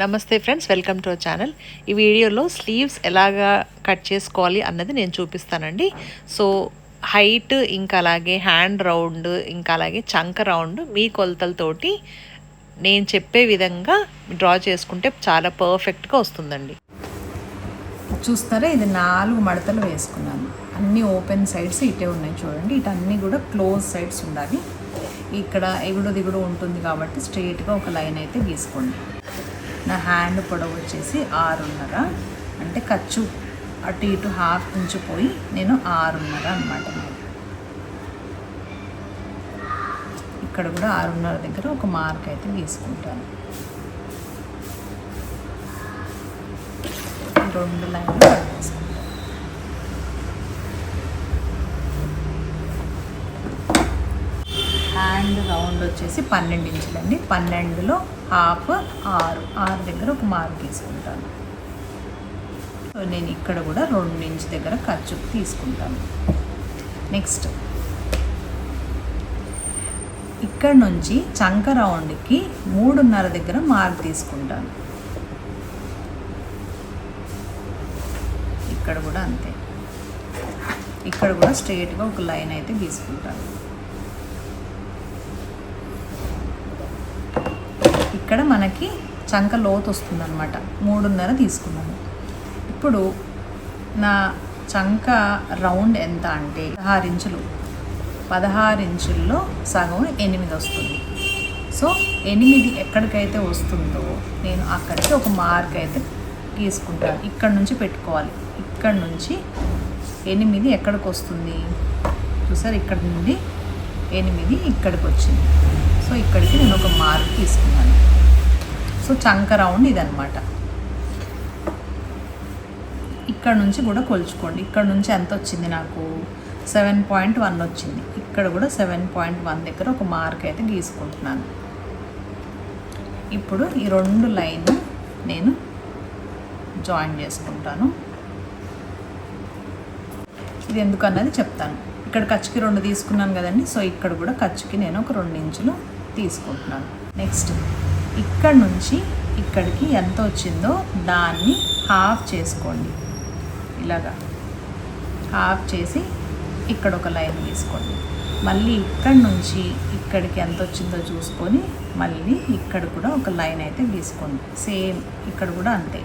నమస్తే friends welcome to our channel. ఈ వీడియోలో స్లీవ్స్ ఎలాగా కట్ చేసుకోవాలి అన్నది నేను చూపిస్తానండి. సో హైట్ ఇంకా అలాగే హ్యాండ్ రౌండ్ ఇంకా అలాగే చంక రౌండ్ మీ కొలతలతోటి నేను చెప్పే విధంగా డ్రా చేసుకుంటే చాలా పర్ఫెక్ట్గా వస్తుందండి. చూస్తారా? ఇది నాలుగు మడతలు వేసుకున్నాను. అన్ని ఓపెన్ సైడ్స్ ఇటే ఉన్నాయి చూడండి. ఇటన్నీ కూడా క్లోజ్ సైడ్స్ ఉండాలి. ఇక్కడ ఎగుడు దిగుడు ఉంటుంది కాబట్టి స్ట్రెయిట్గా ఒక లైన్ అయితే గీసుకోండి. నా హ్యాండ్ పొడవు వచ్చేసి ఆరున్నర. అంటే ఖర్చు అటు ఇటు హాఫ్ ఇంచు పోయి నేను ఆరున్నర అనమాట ఇక్కడ కూడా ఆరున్నర దగ్గర ఒక మార్క్ అయితే గీసుకుంటాను రెండు లైన్లు అండ్ రౌండ్ వచ్చేసి పన్నెండు ఇంచులండి. పన్నెండులో హాఫ్ ఆరు. ఆరు దగ్గర ఒక మార్క్ తీసుకుంటాను. సో నేను ఇక్కడ కూడా రెండు ఇంచు దగ్గర ఖర్చు తీసుకుంటాను. నెక్స్ట్ ఇక్కడ నుంచి చంక రౌండ్కి మూడున్నర దగ్గర మార్క్ తీసుకుంటాను. ఇక్కడ కూడా అంతే. ఇక్కడ కూడా స్ట్రైట్గా ఒక లైన్ అయితే గీసుకుంటాను ఇక్కడ మనకి చంక లోతు వస్తుందన్నమాట. మూడున్నర తీసుకున్నాను ఇప్పుడు నా చంక రౌండ్ ఎంత అంటే పదహారు ఇంచులు. పదహారు ఇంచుల్లో సగం ఎనిమిది వస్తుంది. సో ఎనిమిది ఎక్కడికైతే వస్తుందో నేను అక్కడికి ఒక మార్క్ అయితే గీసుకుంటాను ఇక్కడ నుంచి పెట్టుకోవాలి. ఇక్కడ నుంచి ఎనిమిది ఎక్కడికి వస్తుంది? చూసారు ఇక్కడ నుండి ఎనిమిది ఇక్కడికి వచ్చింది. సో ఇక్కడికి నేను ఒక మార్క్ తీసుకున్నాను. సో చంక రౌండ్ ఇదనమాట ఇక్కడ నుంచి కూడా కొలుచుకోండి. ఇక్కడ నుంచి ఎంత వచ్చింది నాకు? సెవెన్ పాయింట్ వన్ వచ్చింది. ఇక్కడ కూడా సెవెన్ పాయింట్ వన్ దగ్గర ఒక మార్క్ అయితే గీసుకుంటున్నాను. ఇప్పుడు ఈ రెండు లైన్ నేను జాయిన్ చేసుకుంటాను. ఇది ఎందుకన్నది చెప్తాను. ఇక్కడ ఖర్చుకి రెండు తీసుకున్నాను కదండి సో ఇక్కడ కూడా ఖర్చుకి నేను ఒక రెండు ఇంచులు తీసుకుంటున్నాను. నెక్స్ట్ ఇక్కడ నుంచి ఇక్కడికి ఎంత వచ్చిందో దాన్ని హాఫ్ చేసుకోండి. ఇలాగా హాఫ్ చేసి ఇక్కడ ఒక లైన్ తీసుకోండి. మళ్ళీ ఇక్కడ నుంచి ఇక్కడికి ఎంత వచ్చిందో చూసుకొని మళ్ళీ ఇక్కడ కూడా ఒక లైన్ అయితే గీసుకోండి సేమ్ ఇక్కడ కూడా అంతే.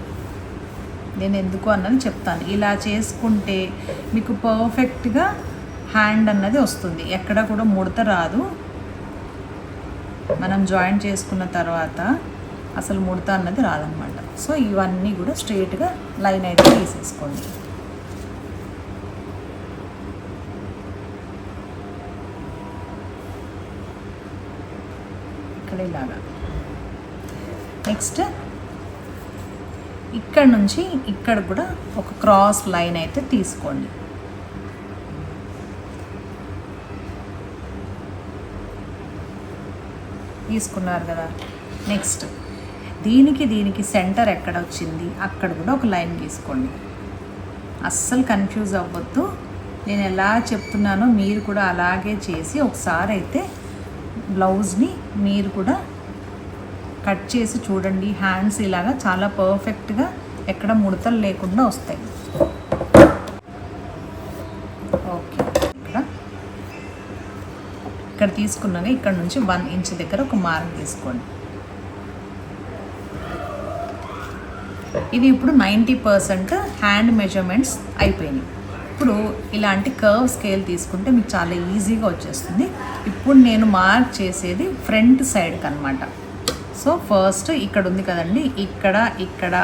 నేను ఎందుకు అన్నది చెప్తాను. ఇలా చేసుకుంటే మీకు పర్ఫెక్ట్గా హ్యాండ్ అన్నది వస్తుంది. ఎక్కడ కూడా ముడత రాదు. మనం జాయిన్ చేసుకున్న తర్వాత అసలు ముడత అన్నది రాదనమాట సో ఇవన్నీ కూడా స్ట్రైట్గా లైన్ అయితే తీసేసుకోండి. ఇక్కడ ఇలాగా. నెక్స్ట్ ఇక్కడ నుంచి ఇక్కడ కూడా ఒక క్రాస్ లైన్ అయితే తీసుకోండి. తీసుకున్నారు కదా. నెక్స్ట్ దీనికి దీనికి సెంటర్ ఎక్కడ వచ్చింది? అక్కడ కూడా ఒక లైన్ గీసుకోండి. అస్సలు కన్ఫ్యూజ్ అవ్వద్దు. నేను ఎలా చెప్తున్నానో మీరు కూడా అలాగే చేసి ఒకసారి అయితే బ్లౌజ్ని మీరు కూడా కట్ చేసి చూడండి. హ్యాండ్స్ ఇలాగా చాలా పర్ఫెక్ట్గా ఎక్కడ ముడతలు లేకుండా వస్తాయి. ఓకే ఇక్కడ తీసుకున్నాక ఇక్కడ నుంచి వన్ ఇంచ్ దగ్గర ఒక మార్క్ తీసుకోండి. ఇది ఇప్పుడు నైంటీ పర్సెంట్ హ్యాండ్ మెజర్మెంట్స్ అయిపోయినాయి. ఇప్పుడు ఇలాంటి కర్వ్ స్కేల్ తీసుకుంటే మీకు చాలా ఈజీగా వచ్చేస్తుంది. ఇప్పుడు నేను మార్క్ చేసేది ఫ్రంట్ సైడ్కి అనమాట సో ఫస్ట్ ఇక్కడ ఉంది కదండి ఇక్కడ ఇక్కడ.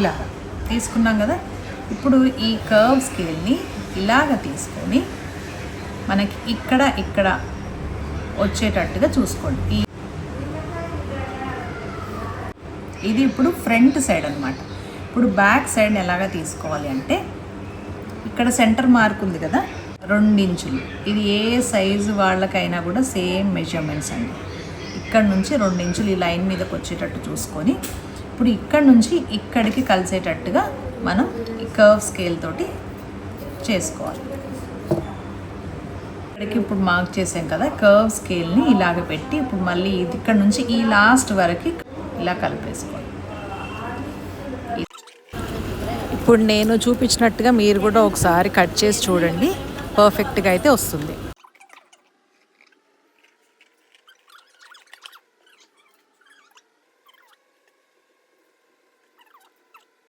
ఇలా తీసుకున్నాం కదా. ఇప్పుడు ఈ కర్వ్ స్కేల్ని ఇలాగ తీసుకొని మనకి ఇక్కడ ఇక్కడ వచ్చేటట్టుగా చూసుకోండి. ఈ ఇది ఇప్పుడు ఫ్రంట్ సైడ్ అనమాట ఇప్పుడు బ్యాక్ సైడ్ ఎలాగ తీసుకోవాలి అంటే ఇక్కడ సెంటర్ మార్క్ ఉంది కదా రెండించులు. ఇది ఏ సైజు వాళ్ళకైనా కూడా సేమ్ మెజర్మెంట్స్ అండి. ఇక్కడ నుంచి రెండించులు ఈ లైన్ మీదకి వచ్చేటట్టు చూసుకొని ఇప్పుడు ఇక్కడ నుంచి ఇక్కడికి కలిసేటట్టుగా మనం ఈ కర్వ్ స్కేల్ తోటి చేసుకోవాలి. ఇక్కడికి ఇప్పుడు మార్క్ చేసాం కదా కర్వ్ స్కేల్ని ఇలాగ పెట్టి ఇప్పుడు మళ్ళీ ఇక్కడ నుంచి ఈ లాస్ట్ వరకు ఇలా కలిపేసుకోండి ఇప్పుడు నేను చూపించినట్టుగా మీరు కూడా ఒకసారి కట్ చేసి చూడండి. పర్ఫెక్ట్గా అయితే వస్తుంది.